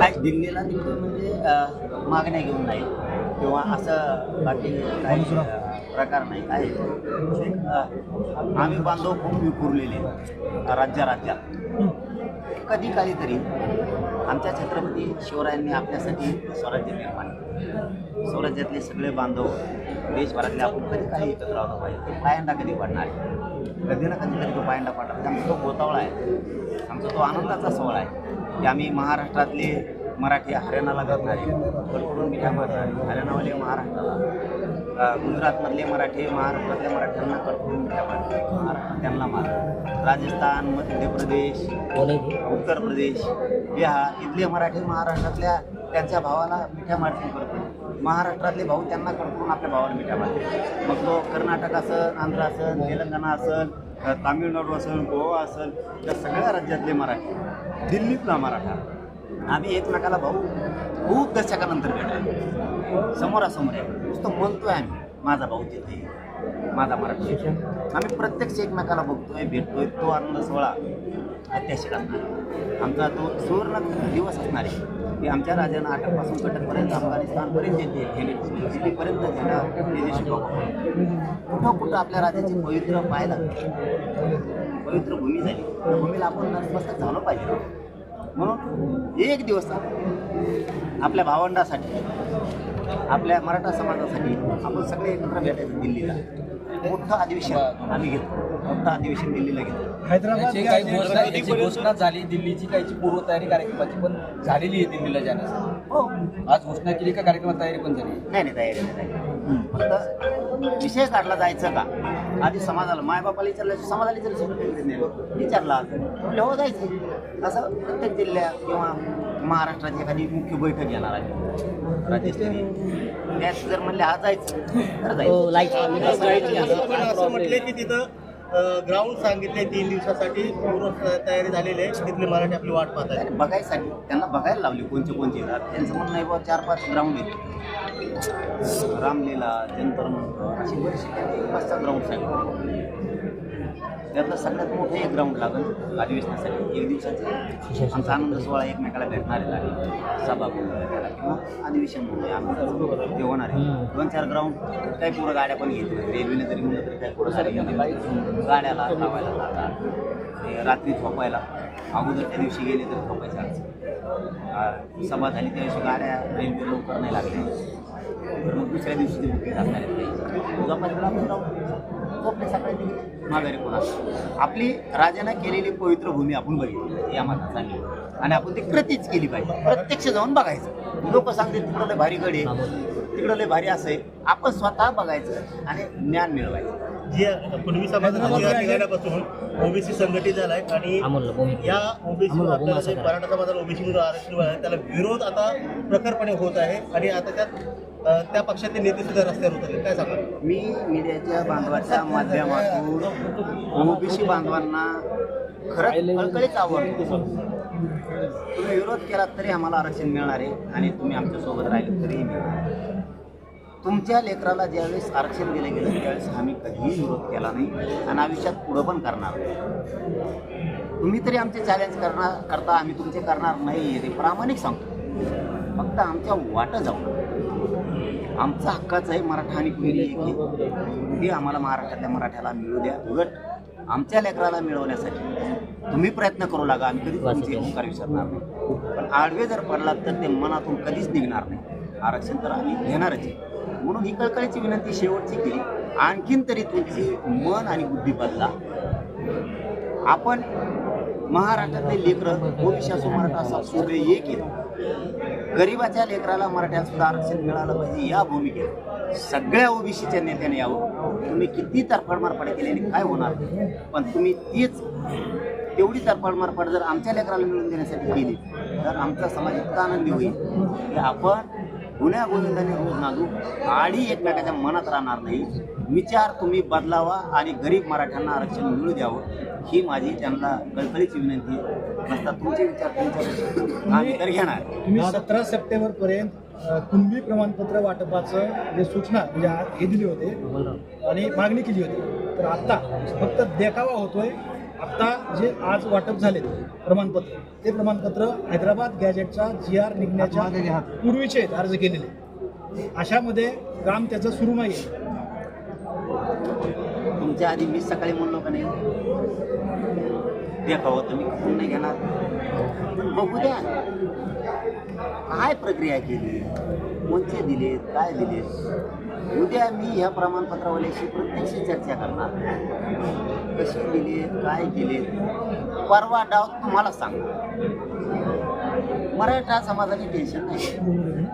काय दिल्लीला निघतो म्हणजे मागण्या घेऊन नाही. किंवा असं बाकी काही प्रकार नाही. एक, अं, आम्ही बांधव खूप विखुरलेले राज्या राज्यात कधी काळी तरी आमच्या छत्रपती शिवरायांनी आपल्यासाठी स्वराज्य निर्माण केलं. स्वराज्यातले सगळे बांधव देशभरातले आपण कधी काही एकत्र राहतो पाहिजे तो पायंडा कधी पडणार आहे? कधी ना कधी तरी तो पायंडा पडणार आमचा तो गोतावळा आहे. आमचा तो आनंदाचा सोहळा आहे. की आम्ही महाराष्ट्रातले मराठी हरियाणाला करणारे कडकडून मिठ्या मारणारे हरियाणावाले महाराष्ट्राला गुजरातमधले मराठी महाराष्ट्रातल्या मराठ्यांना कडकडून मिठ्या मारणारे महाराष्ट्रात त्यांना मार राजस्थान मध्य प्रदेश उत्तर प्रदेश बिहार इथले मराठी महाराष्ट्रातल्या त्यांच्या भावाला मिठ्या मारतील करतो महाराष्ट्रातले भाऊ त्यांना कडकडून आपल्या भावाला मिठ्या मारतील मग तो कर्नाटक असेल आंध्र असेल तेलंगणा असेल तामिळनाडू असेल गोवा असेल या सगळ्या राज्यातले मराठी दिल्लीतला मराठा. आम्ही एकमेकाला भाऊ खूप दशकानंतर भेटलो. समोरासमोर आहे. नुसतं म्हणतोय आम्ही माझा भाऊ तिथे माझा मराठी शिक्षण. आम्ही प्रत्यक्ष एकमेकाला बघतोय भेटतोय तो आनंद सोहळा ऐतिहासिक असणार. आमचा तो सुवर्ण दिवस असणार आहे. की आमच्या राजानं अटकपासून कटकपर्यंत अफगाणिस्तानपर्यंत येते गेले दिल्लीपर्यंत झेंडा तेजस्वी कुठं कुठं आपल्या राजाची पवित्र पाहायला पवित्र भूमी झाली. त्या भूमीला आपण नतमस्तक झालो पाहिजे. म्हणून एक दिवस आपल्या भावंडासाठी आपल्या मराठा समाजासाठी आपण सगळे एकत्र भेटायचं दिल्लीला. मोठं अधिवेशन आम्ही घेतो मोठं अधिवेशन दिल्लीला घेतो हैदराबाद याची काही घोषणा याची घोषणा झाली दिल्लीची काहीची पूर्वतयारी कार्यक्रमाची पण झालेली आहे दिल्लीला जाण्यासाठी हो. आज घोषणा केली का कार्यक्रमात तयारी पण झाली? नाही नाही तयारी नाही तयारी फक्त विषय काढला जायचं का आधी समाजाला मायबापाला विचारलं समाजाला विचारलं विचारला. म्हणलं हो जायचं. असं प्रत्येक जिल्ह्यात किंवा महाराष्ट्राची एखादी मुख्य बैठक घेणार आहे. राज्यस्तरीय त्यात जर म्हणले हा जायचं तर जायचं. पण असं म्हटले की तिथं ग्राउंड सांगितले तीन दिवसासाठी पूर्ण तयारी झालेली आहे. तिथले मराठी आपली वाट पाहत आहे. आणि बघायसाठी त्यांना बघायला लावली कोणते कोणते येतात त्यांचं म्हणणं आहे बाबा चार पाच ग्राउंड आहेत. रामलीला जंतर म्हणतो अशी बरीचशी पाच सहा ग्राउंड सांगितले. त्यातलं सगळ्यात मोठं एक ग्राउंड लागेल अधिवेशनासाठी एक दिवसाचे. आमचा आनंद सोहळा एकमेकाला भेटणार आहे. लागेल सभा बोलूया त्याला किंवा अधिवेशन बोलूया आम्ही ते होणार आहे. दोन चार ग्राउंड काही पुढं गाड्या पण घेत रेल्वेने जरी म्हणलं तरी काही पुढं गाड्या गाड्याला लावायला जातात. ते रात्री झोपायला. अगोदरच्या दिवशी गेले तर झोपायचं. अडचण. सभा झाली त्या दिवशी गाड्या रेल्वे लवकर नाही लागल्या तर मग दुसऱ्या दिवशी ते बुकिंग असणार आहे झोपायला आपण जाऊ. झोपले सकाळी निघले माघारी पुन्हा आपली राजानं केलेली पवित्र भूमी आपण बघितली. आम्हाला चांगली आणि आपण ती कृतीच केली पाहिजे. प्रत्यक्ष जाऊन बघायचं. लोक सांगते तिकडं लय भारी गड आहे. तिकडं लय भारी असं आहे. आपण स्वतः बघायचं आणि ज्ञान मिळवायचं. जी पूर्वी समाजाला निघाल्यापासून ओबीसी संघटित झालाय आणि या ओबीसी मराठा समाजाला ओबीसी आरक्षण त्याला विरोध आता प्रखरपणे होत आहे. आणि आता त्यात त्या पक्षाचे नेते सुद्धा रस्त्यावर उतरले. काय सांगा मी मीडियाच्या बांधवाच्या माध्यमातून ओबीसी बांधवांना खरंच कळकळीच आवडतो तुम्ही विरोध केलात तरी आम्हाला आरक्षण मिळणार आहे आणि तुम्ही आमच्यासोबत राहिले तरीही मिळणार तुमच्या लेकराला ज्यावेळेस आरक्षण दिलं गेलं त्यावेळेस आम्ही कधीही विरोध केला नाही आणि आयुष्यात पुढं पण करणार नाही. तुम्ही तरी आमचे चॅलेंज करणार करता आम्ही तुमचे करणार नाही हे ते प्रामाणिक सांगतो. फक्त आमच्या वाटं जाऊ आमचा हक्काचं आहे मराठा आणि पिढी एक. ते आम्हाला महाराष्ट्रातल्या मराठ्याला मिळू द्या उलट आमच्या लेकराला मिळवण्यासाठी तुम्ही प्रयत्न करू लागा आम्ही कधीच तुमचे ओंकार विसरणार नाही. पण आडवे जर पडलात तर ते मनातून कधीच निघणार नाही. आरक्षण तर आम्ही घेणारच आहे. म्हणून ही कळकळीची विनंती शेवटची केली. आणखीन तरी तुमची मन आणि बुद्धी बदला. आपण महाराष्ट्रातले लेकरं ओबीसी असो मराठा असा सगळे एक आहेत. गरिबाच्या लेकराला मराठ्यात सुद्धा आरक्षण मिळालं पाहिजे या भूमिकेत. सगळ्या ओबीसीच्या नेत्याने यावं. तुम्ही किती तरफड केल्याने काय होणार? पण तुम्ही तीच तेवढी तरफड जर आमच्या लेकराला मिळवून देण्यासाठी केली तर आमचा समाज इतका आनंदी होईल. की आपण गुन्ह्या गोविंदाने रोज नांदू आणि एकमेकाच्या मनात राहणार नाही. विचार तुम्ही बदलावा आणि गरीब मराठ्यांना आरक्षण मिळू द्यावं ही माझी त्यांना कळकळीची विनंती नसता तुमचे विचार तुमच्या आम्ही तर घेणार. तुम्ही सतरा सप्टेंबर पर्यंत कुणबी प्रमाणपत्र वाटपाचं जे सूचना म्हणजे हे दिले होते आणि मागणी केली होती. तर आता फक्त देखावा होतोय. आता जे आज वाटप झाले प्रमाणपत्र ते प्रमाणपत्र हैदराबाद गॅजेटचा जी आर निघण्याच्या पूर्वीचे अर्ज केलेले. अशामध्ये काम त्याचं सुरू नाही तुमच्या आधी मी सकाळी म्हणलो का नाही? देखावं हो तुम्ही. कोण नाही घेणार बघू द्या. काय प्रक्रिया केली? कोणते दिलेत? काय दिलेत? उद्या मी ह्या प्रमाणपत्रावाल्याशी प्रत्यक्ष चर्चा करणार. कशी दिलेत? काय केलेत परवा डाव तुम्हाला सांग मराठा समाजाने टेन्शन नाही.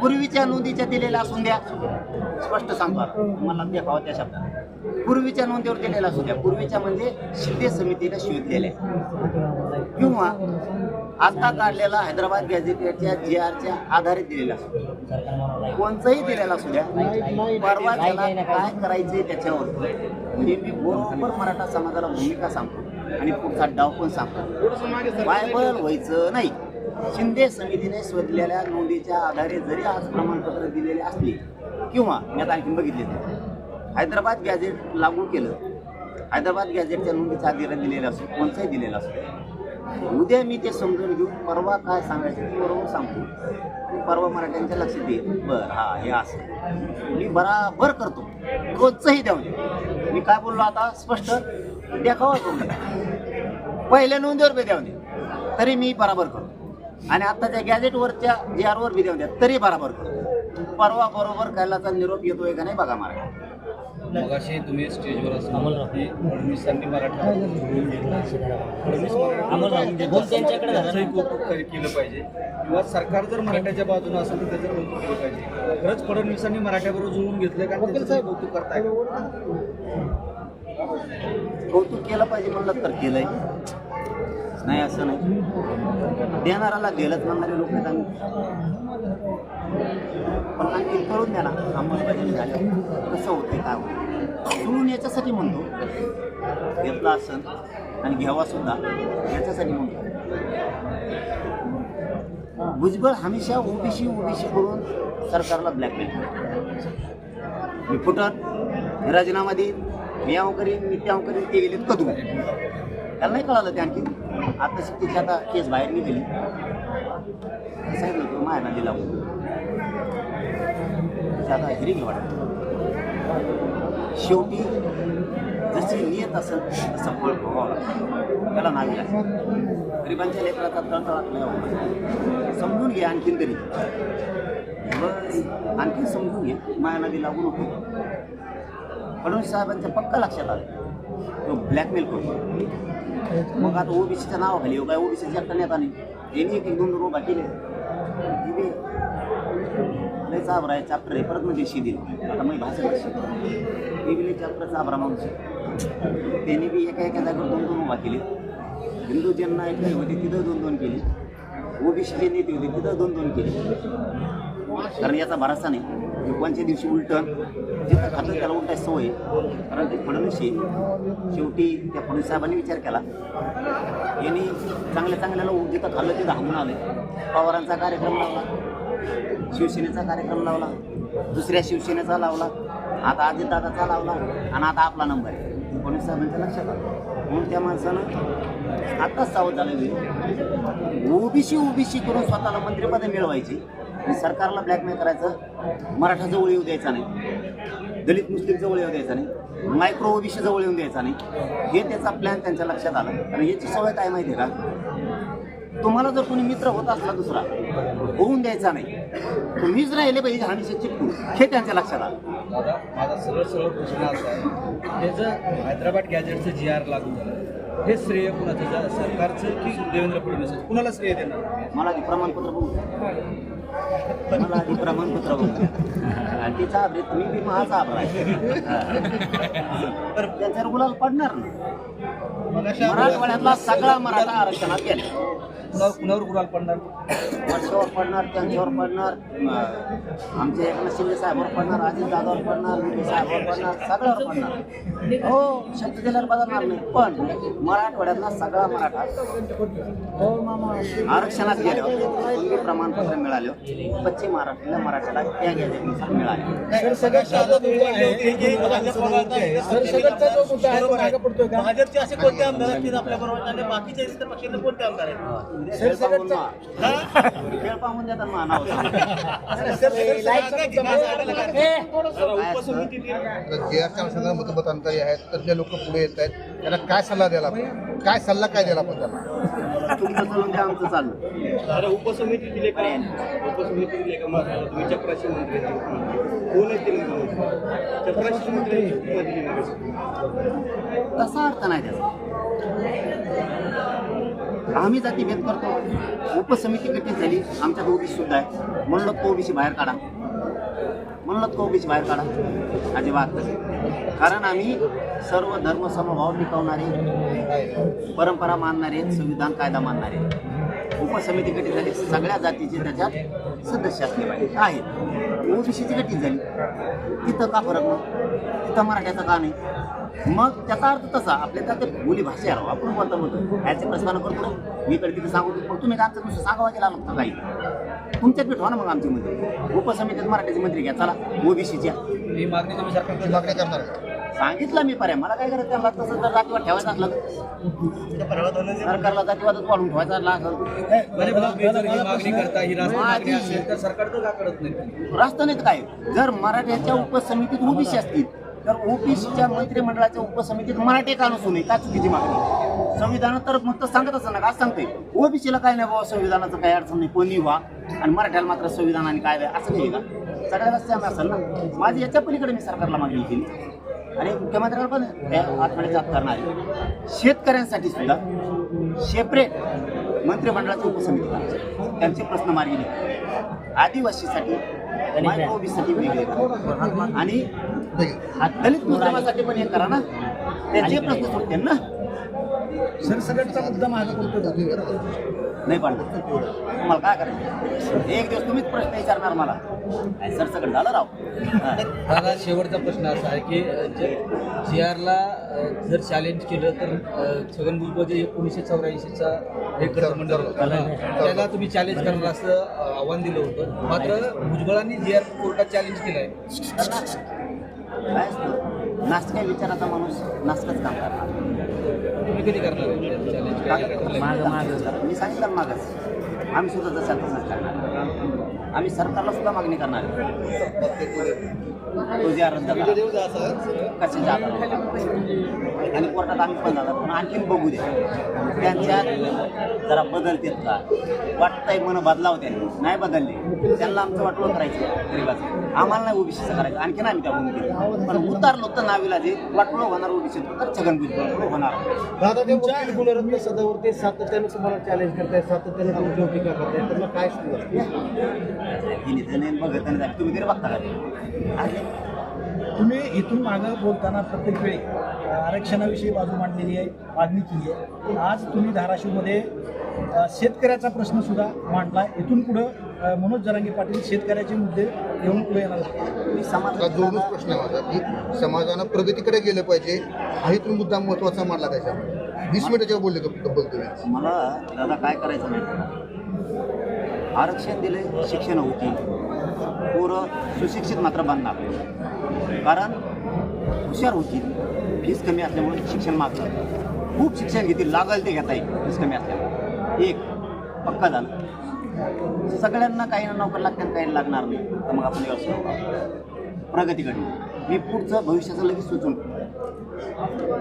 पूर्वीच्या नोंदीच्या दिलेल्या असून द्या. स्पष्ट सांगतो मला देखावा त्या शब्दात. पूर्वीच्या नोंदीवर दिलेला असू द्या. पूर्वीच्या म्हणजे शिंदे समितीने शोधलेल्या किंवा आता काढलेला हैदराबाद गॅझेटच्या जी आरच्या आधारे दिलेला असू द्या. कोणचंही दिलेला असू द्या. परवा त्याला काय करायचंय त्याच्यावर. हे मी बरोबर मराठा समाजाला भूमिका सांगतो. आणि पुढचा डाव पण सांगतो. बायबल व्हायचं नाही. शिंदे समितीने शोधलेल्या नोंदीच्या आधारे जरी आज प्रमाणपत्र दिलेले असले किंवा मी आता आणखीन बघितले हैदराबाद गॅझेट लागू केलं. हैदराबाद गॅझेटच्या नोंदीचा अधिकार दिलेला असो कोणताही दिलेला असतो उद्या मी ते समजून घेऊन परवा काय सांगायचं ते बरोबर सांगतो परवा मराठ्यांच्या लक्षात येईल. बरं हा हे असं. मी बराबर करतो. कोणचंही द्यावं दे मी काय बोललो आता? स्पष्ट? देखावा तुम्ही. पहिल्या नोंदीवर पे द्यावं दे तरी मी बराबर करतो. आणि आत्ताच्या गॅजेटवरच्या जी आरवर बी देऊन द्या तरी बराबर करतो परवा बरोबर कायलाचा निरोप येतोय का नाही बघा मला मगाशी तुम्ही स्टेजवर असताना की फडणवीसांनी मराठा जुळवून घेतला फडणवीस मराठा जुळवून घेतला त्याचंही कौतुक केलं पाहिजे. किंवा सरकार जर मराठ्याच्या बाजूने असेल तर त्याचं कौतुक केलं पाहिजे. खरंच फडणवीसांनी मराठ्याबरोबर जुळवून घेतलं का त्याचं कौतुक करताय. कौतुक केलं पाहिजे म्हणलं तर केलंय. नाही असं नाही. देणाराला दिलंच म्हणणारे लोक आहेत आम्ही. पण आणखी करून द्या ना अंमलबजावणी झाल्यावर कसं होतंय काय होतं जुळून याच्यासाठी म्हणतो. घेतला असन आणि घ्यावा सुद्धा याच्यासाठी म्हणतो. भुजबळ हमेशा ओबीसी ओबीसी करून सरकारला ब्लॅकमेल करतो. मी फुटत राजीनामा देईन मी याव करीन मी त्याव करीन ते गेलेत कधू. त्याला नाही कळालं ते आणखी. आता तिची आता केस बाहेर निघाली. सांगितलं तो माया नदीला आता हिरिंग वाटत शेवटी जशी नियत असेल तसं फळ भोगावं लागतं त्याला नाही लागतं गरिबांच्या लेकराचा तळतळाट नाही हो. समजून घे आणखीन तरी. आणखीन समजून घे. माया नदी लागू नको. फडणवीस साहेबांच्या पक्का लक्षात आलं. तो ब्लॅकमेल करतो मग आता ओबीसीच्या नावाखाली येऊ काय? ओबीसीच्या नेता नाही यांनी एक एक दोन दोन उभा केले. बी लय चाबरा आहे चाप्टर आहे परत म्हणजे देशी आता मी भाषा हे बी लय चाप्टर चाबरा माणूस. त्यांनी बी एका एका जागेवर दोन दोन उभा केले. हिंदू ज्यांना एक होते तिथं दोन दोन केले. ओबीसी जे नेते होते तिथं दोन दोन केले. कारण याचा भरोसा नाही. की दिवशी उलटं जिथं खातं त्याला उलटाय सवय कारण ते फडणवीस शेवटी त्या फडणवीस साहेबांनी विचार केला. यांनी चांगल्या चांगल्याला जिथं खाल्लं तिथं धावून आले पवारांचा कार्यक्रम लावला शिवसेनेचा कार्यक्रम लावला दुसऱ्या शिवसेनेचा लावला आता अजितदादाचा लावला आणि आता आपला नंबर आहे. फडणवीस साहेबांच्या लक्षात आलं. म्हणून त्या माणसानं आत्ताच सावध झालं. ओबीसी ओबीसी करून स्वतःला मंत्रिपद मिळवायची. सरकारला ब्लॅकमेल करायचं मराठा जवळ येऊ द्यायचा नाही. दलित मुस्लिम जवळ येऊ द्यायचा नाही. मायक्रो ओबीसी जवळ येऊन द्यायचा नाही. हे त्याचा प्लॅन त्यांच्या लक्षात आला. आणि याची सवय काय माहिती आहे का? तुम्हाला जर कोणी मित्र होत असला दुसरा होऊन द्यायचा नाही. तुम्हीच राहिले पाहिजे हमेशा चिटकून हे त्यांच्या लक्षात आलं. दादा माझा सरळ सरळ प्रश्न असा आहे. त्याचं हैदराबाद गॅजेटचं जी आर लागू झालं हे श्रेय कुणाचं? सरकारचं की देवेंद्र फडणवीस कुणाला श्रेय देणार? मला प्रमाणपत्र बघू. मला आधी प्रमाणपत्र बघू आणि तिचा आभ्रे तुम्ही बी माझा आभार तर त्यांच्यावर गुलाल पडणार ना मराठवाड्यातला सगळा मराठा आरक्षणात गेला. कुणावर कुणावर गुलाल पडणार. वर्षावर पडणार त्यांच्यावर पडणार आमच्या एकनाथ शिंदे साहेबावर पडणार अजित दादावर पडणार मोदी साहेबावर पडणार सगळ्यावर पडणार. हो शब्द दिल्यावर बदलणार नाही पण मराठवाड्यातला सगळा मराठा आरक्षणात दोन्ही प्रमाणपत्र मिळाले पश्चिम महाराष्ट्राला मराठ्याला त्या गॅजेटनुसार मिळाले. सरसगटचा जो मुद्दा आहे सरसगटचा जो मुद्दा आहे? तो मागे पडतोय का भाजपचे असे कोणते आमदार असतील आपल्या बरोबर आणि बाकीचे इतर कोणते आमदार आहेत? जे. आर संदर्भात मतमतांतरी आहेत तज्ञ लोक पुढे येत आहेत. त्यांना काय सल्ला द्यायला आपण? काय सल्ला काय द्यायला आपण त्यांना? तुमचं चालून द्या आमचं चाललं आता उपसमिती दिले का? उपसमिती दिले का? मग तुम्ही चपराशी मंत्री कोण मंत्री? चपराशी मंत्री तसा अर्थ नाही त्याचा. आम्ही जातीभेद करतो. उपसमिती गठीत झाली. आमच्यात ओबीसी सुद्धा आहे म्हणलं तो ओबीसी बाहेर काढा. म्हणलं तो ओबीसी बाहेर काढा. अजिबात. नाही. कारण आम्ही सर्व धर्म समभाव टिकवणारे परंपरा मानणारे संविधान कायदा मानणारे. उपसमिती गठीत झाली. सगळ्या जातीचे त्याच्यात सदस्य असले पाहिजे आहेत. ओबीसीची गठीत झाली. तिथं का फरक मग तिथं मराठ्याचा का नाही? मग त्याचा अर्थ तसा आपल्या त्यात बोली भाषा आहे. आपण बोलतो म्हणतो ह्याचे प्रश्न करतो. मी इकडे तिथे सांगू मग तुम्ही आमचं नुसतं सांगावं गेला मग काही तुमच्यात भेटवा ना मग आमची मंत्री उपसमितीत मराठीचे मंत्री घ्या. चला ओबीसीच्या. ही मागणी तुम्ही सरकारकडे मागणी करणार का सांगितलं मी पर्याय. मला काय करायचं त्यांना तसं जर जातीवाद ठेवायचं असलं तर. सरकारला जातीवादच वाढून ठेवायचा रास्त नाहीत काय? जर मराठ्याच्या उपसमितीत ओबीसी असतील तर ओबीसीच्या मंत्रिमंडळाच्या उपसमितीत मराठी का नसू नये? का चुकीची मागणी? संविधान तर मग सांगत असं ना का सांगते ओबीसीला काय नाही बाबा संविधानाचं काही अडचण नाही कोणी व्हा. आणि मराठ्याला मात्र संविधान आणि कायदा असं नाही का? सगळ्याला सेम असेल ना? माझी याच्या पलीकडे मी सरकारला मागणी केली. आणि मुख्यमंत्र्यांना पण हे आत्महत्या करणार. आहे शेतकऱ्यांसाठी सुद्धा सेपरेट मंत्रिमंडळाची उपसमिती करायची. त्यांचे प्रश्न मार्गी निघाले. आदिवासीसाठी ओबीसीसाठी वेगळे. आणि हा दलित मुस्लिमासाठी पण हे करा ना. त्यांचे प्रश्न सोडते ना सरसगटचा मुद्दा मागे पडतोय का? नाही पण तुम्हाला काय करायचं एक दिवस तुम्हीच प्रश्न विचारणार मला काय सरसकट झालं राव हा. दादा शेवटचा प्रश्न असा आहे की जी आरला जर चॅलेंज केलं तर छगन भुजबळ जे एकोणीसशे चौऱ्याऐंशीचा हे मंडळ त्याला तुम्ही चॅलेंज करणार असं आव्हान दिलं होतं मात्र भुजबळांनी जी आर कोर्टात चॅलेंज केलं आहे नास्तिक विचाराचा माणूस नास्तिकच काम करणार तुम्ही कधी करणार आहे? चॅलेंज मी सांगितलं ना मागच आम्ही सुद्धा जसं तसंच करणार. आम्ही सरकारला सुद्धा मागणी करणार तो आणि कोर्टात आम्ही पण जाणार पण आणखीन बघू दे त्यांच्यात जरा बदलतेत का? वाटतंय मन बदलाव त्यांनी. नाही बदलले त्यांना आमचं वाटलं करायचं गरीबाचं. आम्हाला नाही ओबीसीचं करायचं आणखीन आम्ही त्या भूमिकेत पण उतारलो तर नावीला जे वाटलं होणार ओबीसी तर छगन भुजबळ होणार. गुणरत्न सदावरती सातत्याने तुम्हाला चॅलेंज करताय सातत्याने तुमची टीका करताय तर मग काय सांगा बघत. तुम्ही तरी बघता का? तुम्ही इथून मागं बोलताना प्रत्येक वेळी आरक्षणाविषयी बाजू मांडलेली आहे मागणी केली आहे. आज तुम्ही धाराशिवमध्ये शेतकऱ्याचा प्रश्न सुद्धा मांडला. इथून पुढं मनोज जरांगे पाटील शेतकऱ्याचे मुद्दे घेऊन पुढे येणार आहेत. मी समाज आता जोडूनच प्रश्न आहे माझा की समाजानं प्रगतीकडे गेलं पाहिजे हा इथून मुद्दा महत्त्वाचा मानला त्याच्यामध्ये वीस मिनिटाच्या बोलले तुम्ही मला दादा काय करायचं माहिती आरक्षण दिले शिक्षण होती. पोरं सुशिक्षित मात्र बनणार. कारण हुशार होती फीस कमी असल्यामुळे शिक्षण मागतात खूप शिक्षण घेतील लागल ते घेता येईल फीस कमी असल्यामुळे. एक पक्का झालं. सगळ्यांना काही ना नोकर लागते आणि काही लागणार नाही. तर मग आपण व्यवसाय करू. प्रगतीकडे मी पुढचं भविष्याचं लगेच सुचून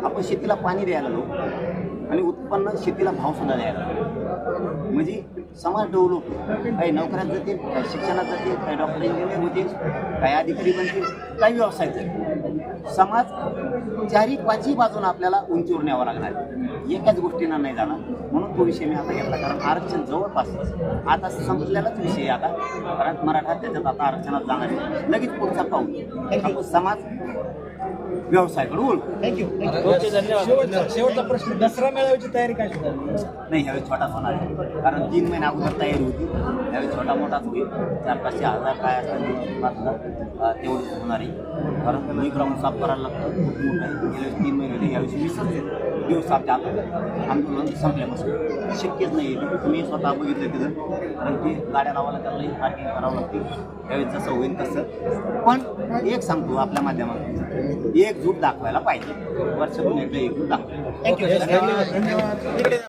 आपण शेतीला पाणी द्यायला लागलो आणि उत्पन्न शेतीला भाव सुद्धा द्यायला लागलो. म्हणजे समाज डेव्हलप काही नोकऱ्यात जातील काही शिक्षणात जातील काही डॉक्टर इंजिनियर होतील काही अधिकारी बनतील काही व्यवसाय जातील समाज चारी पाचही बाजून आपल्याला उंचीवर न्यावं लागणार एकाच गोष्टींना नाही जाणार. म्हणून तो विषय मी आता घेतला कारण आरक्षण जवळपास आता संपलेलाच विषय आहे आता. कारण मराठा त्याच्यात आता आरक्षणात जाणार आहे. लगेच पुढचा पाऊल. समाज व्यवसायाकडे ओळखू थँक्यू शेवटचा शेवटचा प्रश्न दसरा मेळाव्याची तयारी काय सुद्धा नाही ह्यावेळी छोटाच होणार आहे. कारण तीन महिने अगोदर तयारी होती. ह्यावेळी छोटा मोठाच होईल. चार पाचशे हजार काय असतात तेवढंच होणार आहे. कारण मी ग्राउंड साफ करायला लागतं. खूप मोठं आहे. गेल्या तीन महिने होते. यावेळेस वीसच दिवस आमच्या आता आंदोलन संपल्यापासून शक्यच नाही आहे. मी स्वतः बघितलं तिथं. कारण की गाड्या लावायला त्याला पार्किंग करावं लागते. त्यावेळेस जसं होईल तसं. पण एक सांगतो आपल्या माध्यमातून. एकजूट दाखवायला पाहिजे वर्षातून एकदा एकजूट दाखवायला थँक्यू धन्यवाद